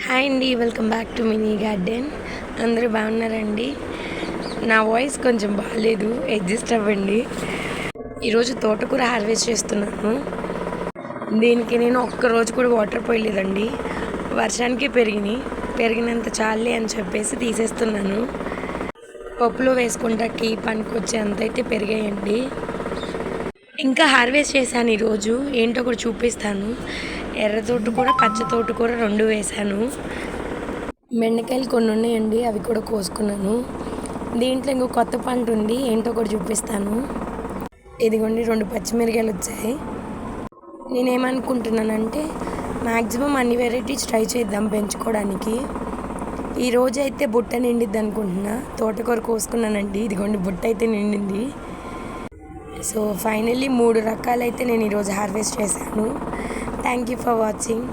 Hi అండి welcome back to mini garden. అందరూ బాగున్నారండి? నా వాయిస్ కొంచెం బాగాలేదు అడ్జస్ట్ అవ్వండి. ఈరోజు తోటకూర హార్వెస్ట్ చేస్తున్నాను. దీనికి నేను ఒక్క రోజు కూడా వాటర్ పోయలేదండి. వర్షానికి పెరిగినాయి. పెరిగినంత చాలే అని చెప్పేసి తీసేస్తున్నాను. పప్పులో వేసుకుంటాకి పనికొచ్చే అంత అయితే పెరిగాయండి. ఇంకా హార్వెస్ట్ చేశాను ఈరోజు. ఏంటో కూడా చూపిస్తాను. ఎర్ర తోట కూర పచ్చ తోట కూర రెండు వేశాను. బెండకాయలు కొన్ని ఉన్నాయండి అవి కూడా కోసుకున్నాను. దీంట్లో ఇంకో కొత్త పంట ఉంది ఏంటో కూడా చూపిస్తాను. ఇదిగోండి రెండు పచ్చిమిరకాయలు వచ్చాయి. నేనేమనుకుంటున్నానంటే మ్యాక్సిమం అన్ని వెరైటీస్ ట్రై చేద్దాం పెంచుకోవడానికి. ఈ రోజు అయితే బుట్ట నిండిద్ది అనుకుంటున్నా. తోటకూర కోసుకున్నానండి. ఇదిగోండి బుట్ట అయితే నిండింది. సో ఫైనల్లీ మూడు రకాలైతే నేను ఈరోజు హార్వెస్ట్ చేశాను. Thank you for watching